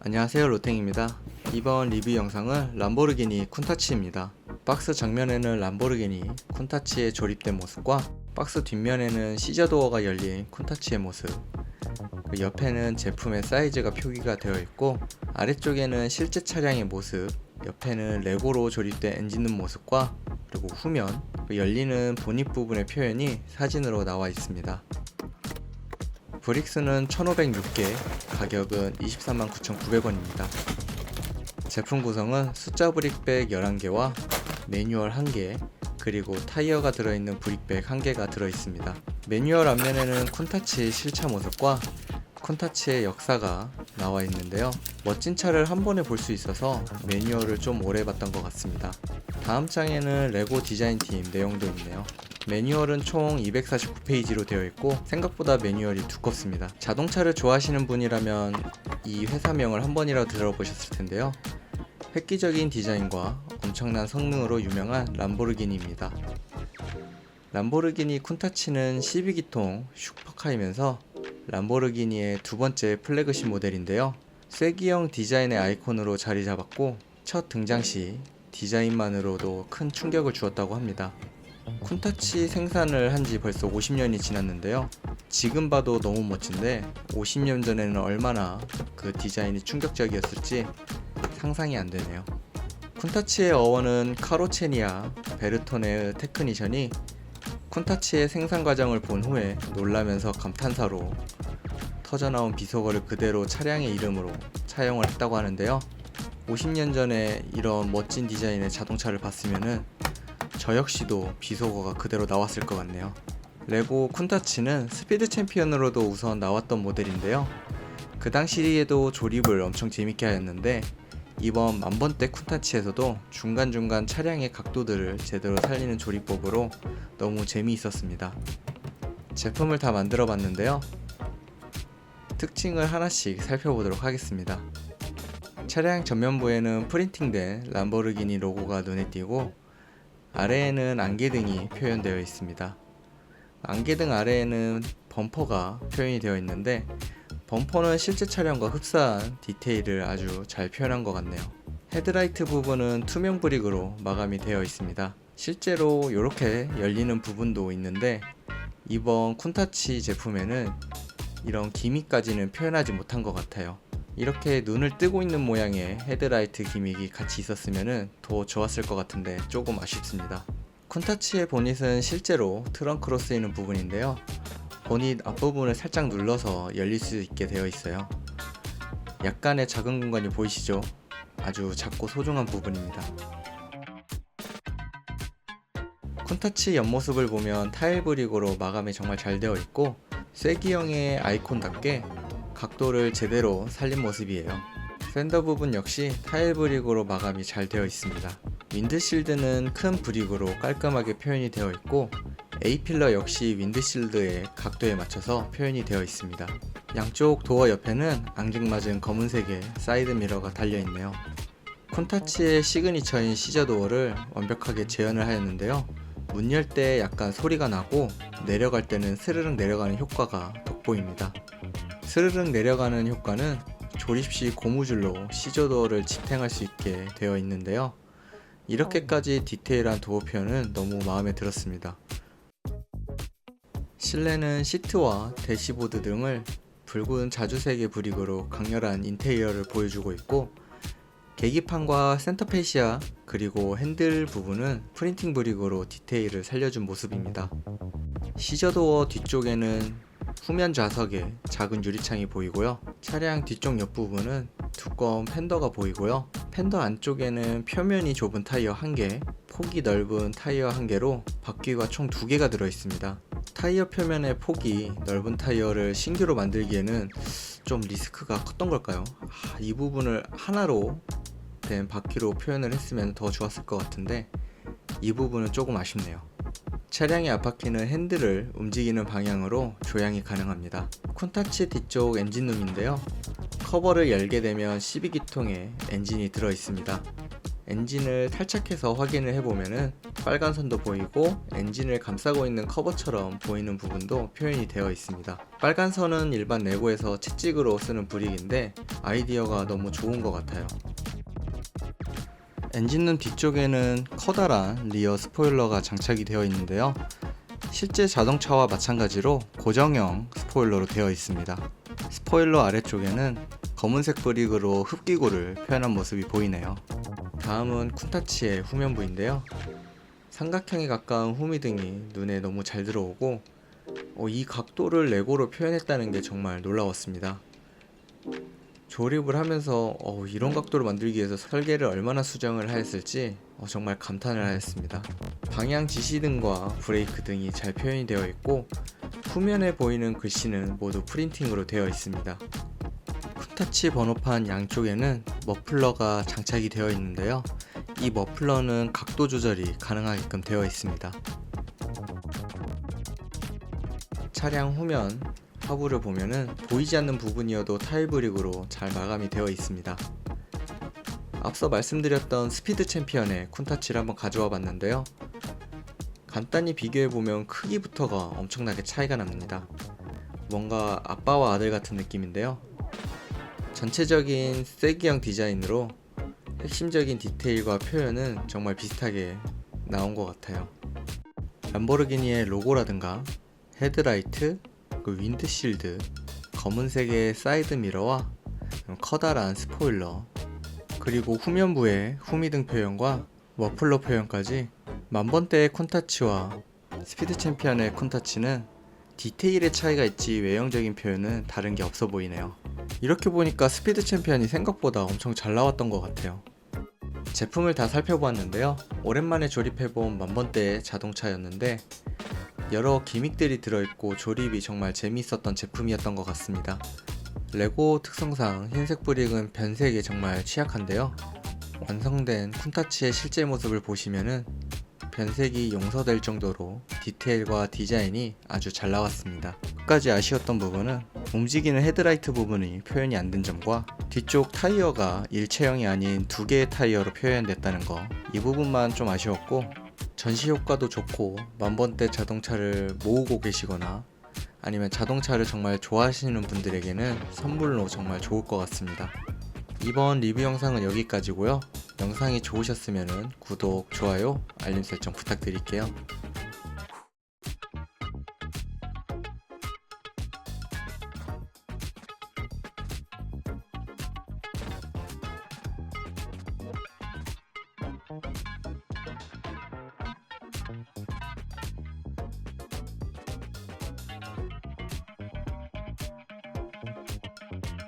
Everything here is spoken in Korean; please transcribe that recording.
안녕하세요 로탱입니다. 이번 리뷰 영상은 람보르기니 쿤타치입니다. 박스 정면에는 람보르기니 쿤타치의 조립된 모습과 박스 뒷면에는 시저도어가 열린 쿤타치의 모습. 그 옆에는 제품의 사이즈가 표기가 되어 있고 아래쪽에는 실제 차량의 모습 옆에는 레고로 조립된 엔진룸 모습과 그리고 후면 그 열리는 보닛 부분의 표현이 사진으로 나와 있습니다 브릭스는 1506개, 가격은 23만 9,900원입니다. 제품 구성은 숫자 브릭백 11개와 매뉴얼 1개, 그리고 타이어가 들어있는 브릭백 1개가 들어있습니다. 매뉴얼 앞면에는 쿤타치 실차 모습과 쿤타치의 역사가 나와 있는데요. 멋진 차를 한 번에 볼 수 있어서 매뉴얼을 좀 오래 봤던 것 같습니다. 다음 장에는 레고 디자인 팀 내용도 있네요. 매뉴얼은 총 249페이지로 되어 있고 생각보다 매뉴얼이 두껍습니다. 자동차를 좋아하시는 분이라면 이 회사명을 한 번이라도 들어보셨을 텐데요. 획기적인 디자인과 엄청난 성능으로 유명한 람보르기니입니다. 람보르기니 쿤타치는 12기통 슈퍼카이면서 람보르기니의 두 번째 플래그십 모델인데요. 쐐기형 디자인의 아이콘으로 자리 잡았고 첫 등장 시 디자인만으로도 큰 충격을 주었다고 합니다. 쿤타치 생산을 한 지 벌써 50년이 지났는데요. 지금 봐도 너무 멋진데 50년 전에는 얼마나 그 디자인이 충격적이었을지 상상이 안 되네요. 쿤타치의 어원은 카로체니아 베르토네의 테크니션이 쿤타치의 생산 과정을 본 후에 놀라면서 감탄사로 터져나온 비속어를 그대로 차량의 이름으로 차용을 했다고 하는데요. 50년 전에 이런 멋진 디자인의 자동차를 봤으면은 저 역시도 비속어가 그대로 나왔을 것 같네요. 레고 쿤타치는 스피드 챔피언으로도 우선 나왔던 모델인데요. 그 당시에도 조립을 엄청 재밌게 하였는데 이번 만번대 쿤타치에서도 중간중간 차량의 각도들을 제대로 살리는 조립법으로 너무 재미있었습니다. 제품을 다 만들어 봤는데요. 특징을 하나씩 살펴보도록 하겠습니다. 차량 전면부에는 프린팅된 람보르기니 로고가 눈에 띄고 아래에는 안개등이 표현되어 있습니다. 안개등 아래에는 범퍼가 표현이 되어 있는데 범퍼는 실제 차량과 흡사한 디테일을 아주 잘 표현한 것 같네요. 헤드라이트 부분은 투명 브릭으로 마감이 되어 있습니다. 실제로 이렇게 열리는 부분도 있는데 이번 쿤타치 제품에는 이런 기미까지는 표현하지 못한 것 같아요. 이렇게 눈을 뜨고 있는 모양의 헤드라이트 기믹이 같이 있었으면 더 좋았을 것 같은데 조금 아쉽습니다. 쿤타치의 보닛은 실제로 트렁크로 쓰이는 부분인데요. 보닛 앞부분을 살짝 눌러서 열릴 수 있게 되어 있어요. 약간의 작은 공간이 보이시죠? 아주 작고 소중한 부분입니다. 쿤타치 옆모습을 보면 타일 브릭으로 마감이 정말 잘 되어 있고 쐐기형의 아이콘답게 각도를 제대로 살린 모습이에요. 팬더 부분 역시 타일 브릭으로 마감이 잘 되어 있습니다. 윈드실드는 큰 브릭으로 깔끔하게 표현이 되어 있고 A필러 역시 윈드실드의 각도에 맞춰서 표현이 되어 있습니다. 양쪽 도어 옆에는 앙증맞은 검은색의 사이드 미러가 달려 있네요. 콘타치의 시그니처인 시저 도어를 완벽하게 재현을 하였는데요. 문 열 때 약간 소리가 나고 내려갈 때는 스르륵 내려가는 효과가 돋보입니다. 스르륵 내려가는 효과는 조립 시 고무줄로 시저도어를 지탱할 수 있게 되어 있는데요. 이렇게까지 디테일한 도어 표현은 너무 마음에 들었습니다. 실내는 시트와 대시보드 등을 붉은 자주색의 브릭으로 강렬한 인테리어를 보여주고 있고 계기판과 센터페시아 그리고 핸들 부분은 프린팅 브릭으로 디테일을 살려준 모습입니다. 시저도어 뒤쪽에는 후면 좌석에 작은 유리창이 보이고요. 차량 뒤쪽 옆부분은 두꺼운 팬더가 보이고요. 팬더 안쪽에는 표면이 좁은 타이어 1개, 폭이 넓은 타이어 1개로 바퀴가 총 2개가 들어 있습니다. 타이어 표면의 폭이 넓은 타이어를 신규로 만들기에는 좀 리스크가 컸던 걸까요? 아, 이 부분을 하나로 된 바퀴로 표현을 했으면 더 좋았을 것 같은데 이 부분은 조금 아쉽네요. 차량의 앞바퀴는 핸들을 움직이는 방향으로 조향이 가능합니다. 콘타치 뒤쪽 엔진룸인데요. 커버를 열게 되면 12기통의 엔진이 들어 있습니다. 엔진을 탈착해서 확인을 해보면은 빨간 선도 보이고 엔진을 감싸고 있는 커버처럼 보이는 부분도 표현이 되어 있습니다. 빨간 선은 일반 레고에서 채찍으로 쓰는 브릭인데 아이디어가 너무 좋은 것 같아요. 엔진룸 뒤쪽에는 커다란 리어 스포일러가 장착이 되어 있는데요. 실제 자동차와 마찬가지로 고정형 스포일러로 되어 있습니다. 스포일러 아래쪽에는 검은색 브릭으로 흡기구를 표현한 모습이 보이네요. 다음은 쿤타치의 후면부인데요. 삼각형에 가까운 후미등이 눈에 너무 잘 들어오고 어, 이 각도를 레고로 표현했다는 게 정말 놀라웠습니다. 조립을 하면서 어, 이런 각도를 만들기 위해서 설계를 얼마나 수정을 하였을지 어, 정말 감탄을 하였습니다. 방향 지시등과 브레이크 등이 잘 표현이 되어 있고 후면에 보이는 글씨는 모두 프린팅으로 되어 있습니다. 쿤타치 번호판 양쪽에는 머플러가 장착이 되어 있는데요. 이 머플러는 각도 조절이 가능하게끔 되어 있습니다. 차량 후면 하부를 보면은 보이지 않는 부분이어도 타일 브릭으로 잘 마감이 되어 있습니다. 앞서 말씀드렸던 스피드 챔피언의 쿤타치를 한번 가져와 봤는데요. 간단히 비교해 보면 크기부터가 엄청나게 차이가 납니다. 뭔가 아빠와 아들 같은 느낌인데요. 전체적인 쐐기형 디자인으로 핵심적인 디테일과 표현은 정말 비슷하게 나온 것 같아요. 람보르기니의 로고라든가 헤드라이트, 그 윈드실드, 검은색의 사이드 미러와 커다란 스포일러, 그리고 후면부의 후미등 표현과 머플러 표현까지 만번대의 콘타치와 스피드 챔피언의 콘타치는 디테일의 차이가 있지 외형적인 표현은 다른 게 없어 보이네요. 이렇게 보니까 스피드 챔피언이 생각보다 엄청 잘 나왔던 것 같아요. 제품을 다 살펴보았는데요. 오랜만에 조립해본 만번대의 자동차였는데 여러 기믹들이 들어있고 조립이 정말 재미있었던 제품이었던 것 같습니다. 레고 특성상 흰색 브릭은 변색에 정말 취약한데요. 완성된 쿤타치의 실제 모습을 보시면은 변색이 용서될 정도로 디테일과 디자인이 아주 잘 나왔습니다. 끝까지 아쉬웠던 부분은 움직이는 헤드라이트 부분이 표현이 안 된 점과 뒤쪽 타이어가 일체형이 아닌 두 개의 타이어로 표현됐다는 거. 이 부분만 좀 아쉬웠고 전시 효과도 좋고 만번대 자동차를 모으고 계시거나 아니면 자동차를 정말 좋아하시는 분들에게는 선물로 정말 좋을 것 같습니다. 이번 리뷰 영상은 여기까지고요. 영상이 좋으셨으면 구독, 좋아요, 알림 설정 부탁드릴게요.